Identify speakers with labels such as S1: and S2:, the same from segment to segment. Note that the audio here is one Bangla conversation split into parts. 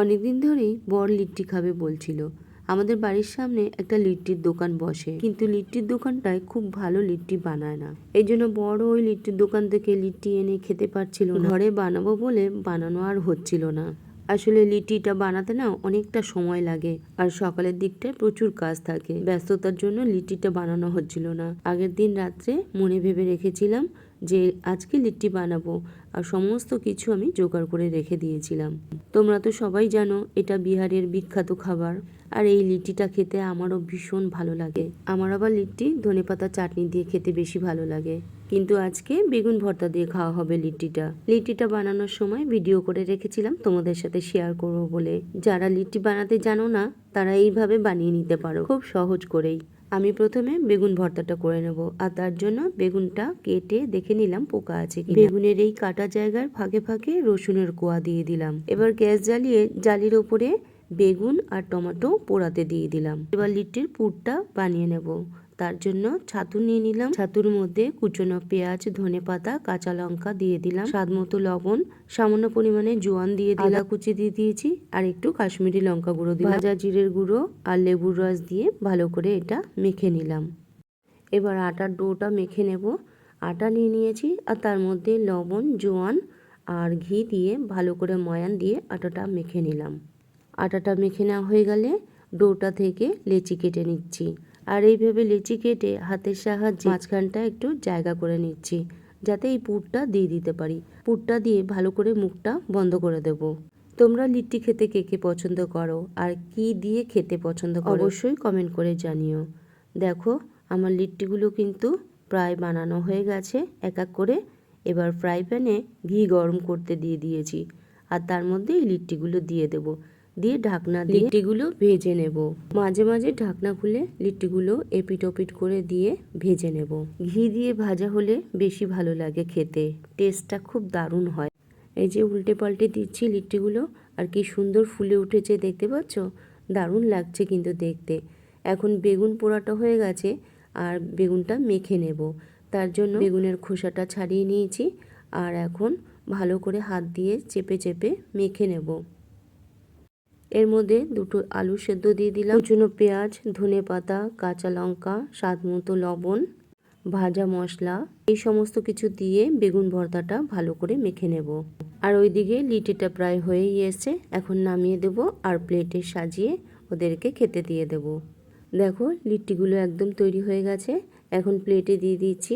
S1: অনেকদিন ধরেই বর লিট্টি খাবে বলছিল। আমাদের বাড়ির সামনে একটা লিট্টির দোকান বসে, কিন্তু লিট্টির দোকানটায় খুব ভালো লিট্টি বানায় না। এই জন্য বড় ওই লিট্টির দোকান থেকে লিট্টি এনে খেতে পারছিল ঘরে বানাবো বলে বানানো আর হচ্ছিল না। আসলে লিট্টিটা বানাতে না অনেকটা সময় লাগে, আর সকালের দিকটায় প্রচুর কাজ থাকে। ব্যস্ততার জন্য লিট্টিটা বানানো হচ্ছিল না। আগের দিন রাত্রে মনে ভেবে রেখেছিলাম যে আজকে লিট্টি বানাবো আর সমস্ত কিছু আমি জোগাড় করে রেখে দিয়েছিলাম। তোমরা তো সবাই জানো, এটা বিহারের বিখ্যাত খাবার। আর এই লিট্টিটা খেতে আমারও ভীষণ ভালো লাগে। আমার আবার লিট্টি ধনেপাতা চাটনি দিয়ে খেতে বেশি ভালো লাগে। কিন্তু আজকে বেগুন ভর্তা দিয়ে খাওয়া হবে লিট্টিটা। লিট্টিটা বানানোর সময় ভিডিও করে রেখেছিলাম, তোমাদের সাথে শেয়ার করব বলে। যারা লিট্টি বানাতে জানো না, তারা এইভাবে বানিয়ে নিতে পারো, খুব সহজ করেই। আমি প্রথমে বেগুন ভর্তাটা করে নেব, আর তার জন্য বেগুনটা কেটে দেখে নিলাম পোকা আছে কি বেগুনের এই কাটা জায়গার ফাঁকে ফাঁকে রসুনের কোয়া দিয়ে দিলাম। এবার গ্যাস জ্বালিয়ে, জালির ওপরে বেগুন আর টমেটো পোড়াতে দিয়ে দিলাম। এবার লিট্টির পুরটা বানিয়ে নেব। তার জন্য ছাতু নিয়ে নিলাম। ছাতুর মধ্যে কুচনো পেঁয়াজ, ধনে পাতা, কাঁচা লঙ্কা দিয়ে দিলাম। স্বাদ মতো লবণ, সামান্য পরিমাণে জোয়ান দিয়ে দিলাম। কুচি দিয়ে দিয়েছি আর একটু কাশ্মীরি লঙ্কা গুঁড়ো দিলাম। ভাজা জিরের গুঁড়ো আর লেবুর রস দিয়ে ভালো করে এটা মেখে নিলাম। এবার আটার ডোটা মেখে নেব। আটা নিয়ে নিয়েছি আর তার মধ্যে লবণ, জোয়ান আর ঘি দিয়ে ভালো করে ময়ান দিয়ে আটাটা মেখে নিলাম। আটাটা মেখে নেওয়া হয়ে গেলে ডোটা থেকে লেচি কেটে নিচ্ছি। আর এইভাবে লিচি কেটে হাতের সাহায্যে মাঝখানটা একটু জায়গা করে নিচ্ছি, যাতে এই পুরটা দিয়ে দিতে পারি। পুরটা দিয়ে ভালো করে মুখটা বন্ধ করে দেব। তোমরা লিট্টি খেতে কে কে পছন্দ করো আর কি দিয়ে খেতে পছন্দ করো অবশ্যই কমেন্ট করে জানিও। দেখো, আমার লিট্টিগুলো কিন্তু প্রায় বানানো হয়ে গেছে। এক এক করে এবার ফ্রাই প্যানে ঘি গরম করতে দিয়ে দিয়েছি। আর তার মধ্যে এই লিট্টিগুলো দিয়ে দেবো। দিয়ে ঢাকনা দিয়ে লিট্টিগুলো ভেজে নেব। মাঝে মাঝে ঢাকনা খুলে লিট্টিগুলো এপিট ওপিট করে দিয়ে ভেজে নেব। ঘি দিয়ে ভাজা হলে বেশি ভালো লাগে খেতে। টেস্টটা খুব দারুণ হয়। এই যে উল্টে পাল্টে দিচ্ছি লিট্টিগুলো, আর কি সুন্দর ফুলে উঠেছে দেখতে পাচ্ছ? দারুণ লাগছে কিন্তু দেখতে। এখন বেগুন পোড়াটা হয়ে গেছে, আর বেগুনটা মেখে নেব। তার জন্য বেগুনের খোসাটা ছাড়িয়ে নিয়েছি, আর এখন ভালো করে হাত দিয়ে চেপে চেপে মেখে নেব। এর মধ্যে দুটো আলু সেদ্ধ দিয়ে দিলাম। কুচনো পেঁয়াজ, ধনে পাতা, কাঁচা লঙ্কা, স্বাদ মতো লবণ, ভাজা মশলা, এই সমস্ত কিছু দিয়ে বেগুন ভর্তাটা ভালো করে মেখে নেব। আর ওইদিকে লিটিটা প্রায় হয়েই এসছে। এখন নামিয়ে দেব আর প্লেটে সাজিয়ে ওদেরকে খেতে দিয়ে দেব। দেখো, লিট্টিগুলো একদম তৈরি হয়ে গেছে। এখন প্লেটে দিয়ে দিচ্ছি।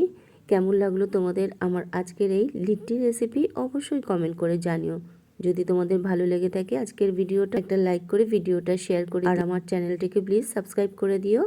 S1: কেমন লাগল তোমাদের আমার আজকের এই লিট্টি রেসিপি অবশ্যই কমেন্ট করে জানিও। যদি তোমাদের ভালো লেগে থাকে আজকের ভিডিওটা, একটা লাইক করে ভিডিওটা শেয়ার করে আর আমার চ্যানেলটিকে প্লিজ সাবস্ক্রাইব করে দিও।